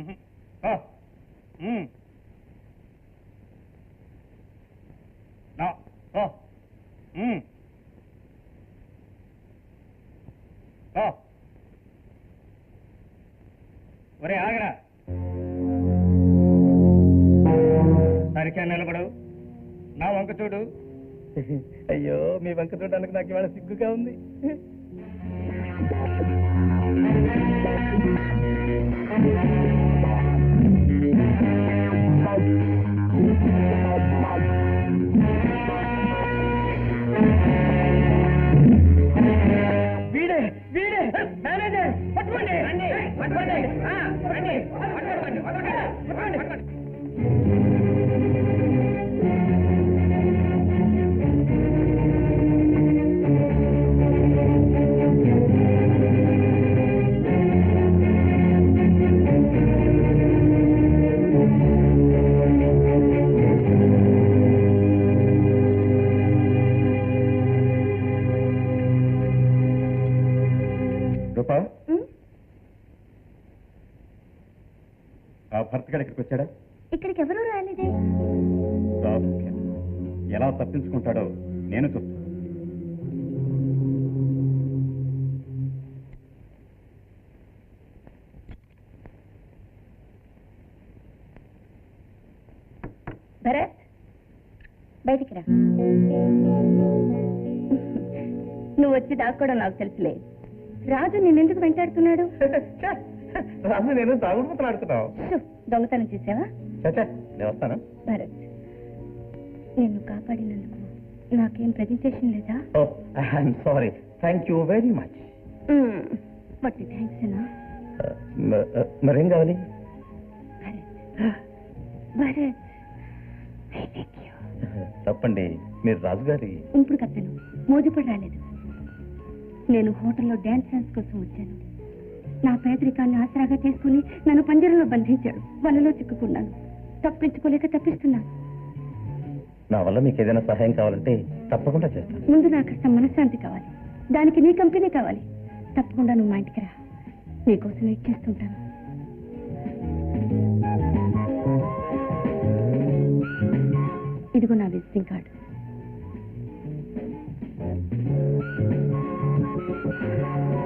Mm-hmm. Oh. Mm. Oh. Mm. Oh. ఒరే ఆగరా. సరిగ్గా నిలబడు. నా వంక చూడు. అయ్యో మీ వంక చూడడానికి నాకు ఇవాళ సిగ్గుగా ఉంది. వీడే వీడే మేనేజర్ పట్టుకోండి. పట్టుకోండి. రూపా ఆ భర్త గారు ఇక్కడికి వచ్చాడా? ఇక్కడికి ఎవరూ రాలేదే. ఎలా తప్పించుకుంటాడో నేను చూస్తాను భరత్ బయటికి రా. నువ్వు వచ్చి దాక్కోవడం నాకు తెలుసులే. రాజు నిన్నెందుకు వెంటాడుతున్నాడు? రాజు నేను తాగుడు ఆడుతున్నావు దొంగతనం చేసావా? నేను వస్తాను? భరత్ నిన్ను కాపాడినందుకు నాకేం ప్రజెంటేషన్ లేదా? I'm sorry. Thank you very much. వట్టి థ్యాంక్స్ అన్నా. మరేం కావాలి? భరత్. తప్పండి మీరు రాజుగారి ఇప్పుడు కత్తను మోజుపడి రాలేదు. నేను హోటల్లో డ్యాన్స్ డాన్స్ కోసం వచ్చాను. నా పేదరికాన్ని ఆసరాగా చేసుకుని నన్ను పంజరంలో బంధించాడు. వలలో చిక్కుకున్నాను. తప్పించుకోలేక తప్పిస్తున్నాను. నా వల్ల మీకు ఏదైనా సహాయం కావాలంటే తప్పకుండా చేస్తాను. ముందు నాకు కాస్త మనశ్శాంతి కావాలి. దానికి నీ కంపెనీ కావాలి. తప్పకుండా నువ్వు మా ఇంటికి రా. నీకోసం వెయిట్ చేస్తుంటాను.